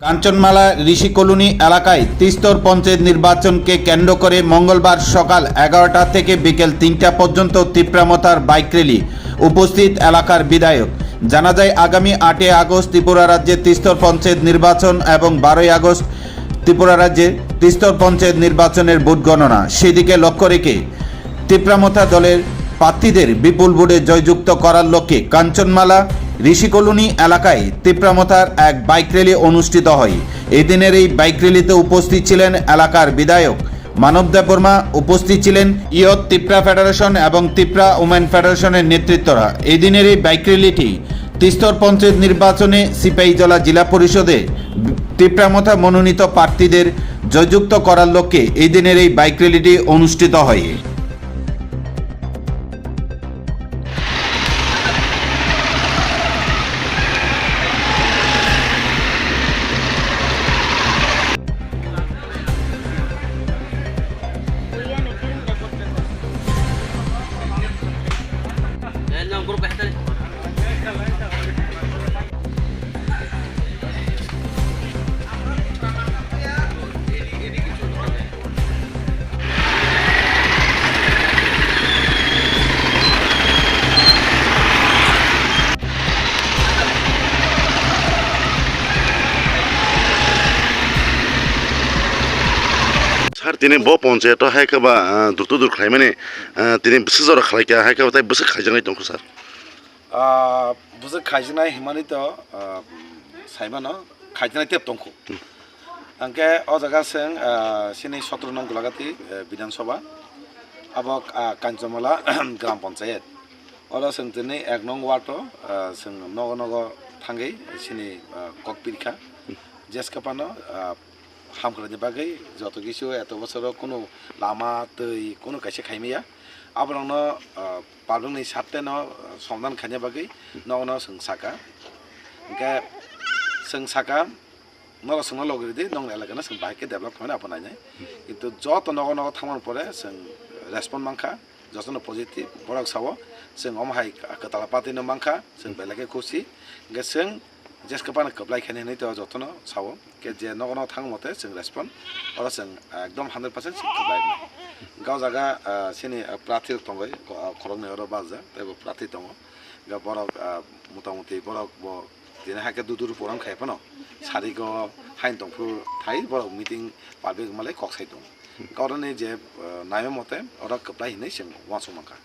কাঞ্চনমালা ঋষি colony এলাকায় তিস্তর পঞ্চায়েত নির্বাচনকে কেন্দ্র করে মঙ্গলবার সকাল এগারোটা থেকে বিকেল তিনটা পর্যন্ত তীব্রামতার বাইক র্যালি উপস্থিত এলাকার বিধায়ক। জানা যায়, আগামী আটই আগস্ট ত্রিপুরা রাজ্যে তিস্তর পঞ্চায়েত নির্বাচন এবং বারোই আগস্ট ত্রিপুরা রাজ্যে তিস্তর পঞ্চায়েত নির্বাচনের ভোট গণনা। সেদিকে লক্ষ্য রেখে তিপ্রামথা দলের প্রার্থীদের বিপুল ভোটে জয়যুক্ত করার লক্ষ্যে কাঞ্চনমালা ঋষি কলোনি এলাকায় তিপ্রামথার এক বাইক র্যালি অনুষ্ঠিত হয়। এই দিনের এই বাইক র্যালিতে উপস্থিত ছিলেন এলাকার বিধায়ক মানব দেববর্মা উপস্থিত ছিলেন ইয়ত তিপ্রা ফেডারেশন এবং তিপ্রা উমেন ফেডারেশনের নেতৃত্বরা। এই দিনের এই বাইক র্যালিটি তিস্তর পঞ্চায়েত নির্বাচনে সিপাহীজলা জেলা পরিষদে তিপ্রামথা মনোনীত প্রার্থীদের জয়যুক্ত করার লক্ষ্যে এই দিনের এই বাইক র্যালিটি অনুষ্ঠিত হয়। har tini bo ponche to hai ka ba dur tu dur khlai mane tini bisi zor khlai ka hai ka tai bisi khai jangai tong sar a bisi khai jangai himani to saiba no khai jangai tep tong khu angke o jaga seng sini 17 nong gulagati bidan sabha abo kanjamala gram panchayat ola seng tini ek nong ward to seng nogo nogo thangai sini kokpirkha jeskapan হামকরানি বাকি যত কিছু এত বছর কোনো লামা তৈ, কোনো কাছে খাইমিয়া আবার অন্য পারবেন এই সাতটে ন সমাধান খাইনি বাকি ন অন্য সংসাকা ইনকা সংসাকা নগা সঙ্গে লগে দিয়ে নং এলাকানো সঙ্গে বাইকে ডেভেলপ খাওয়া আপনাই নাই। কিন্তু যত নগর নগর থামার পরে সঙ্গ রেসপন্স মাংখা যতন পজিটিভ বড় সাব সঙ্গ অমহাই কথালা পাতি মাংখা সঙ্গ বেলাকে খুশি সঙ্গ जेसको पान खोबलाइ खेने नै त्यो जतन साव के जे नगन थाङ मते जों रेस्पन अर जों एकदम हान्ड्रेड पार्सेन्ट खोबलाइ गाव जागा सिनि प्रार्थी दंगै खरंनि अर बाजा तेबो प्रार्थी दङ गा बरक मतामति बरक ब दिनै हाके दुदुर फोरम खाइपन सारिग हाइन दंफु थाइ बरक मिटिं पाबे मालाय कक्साइ दं गावरनि जे नायम मते अर खोबलाइ हिनै जों वासुमाखा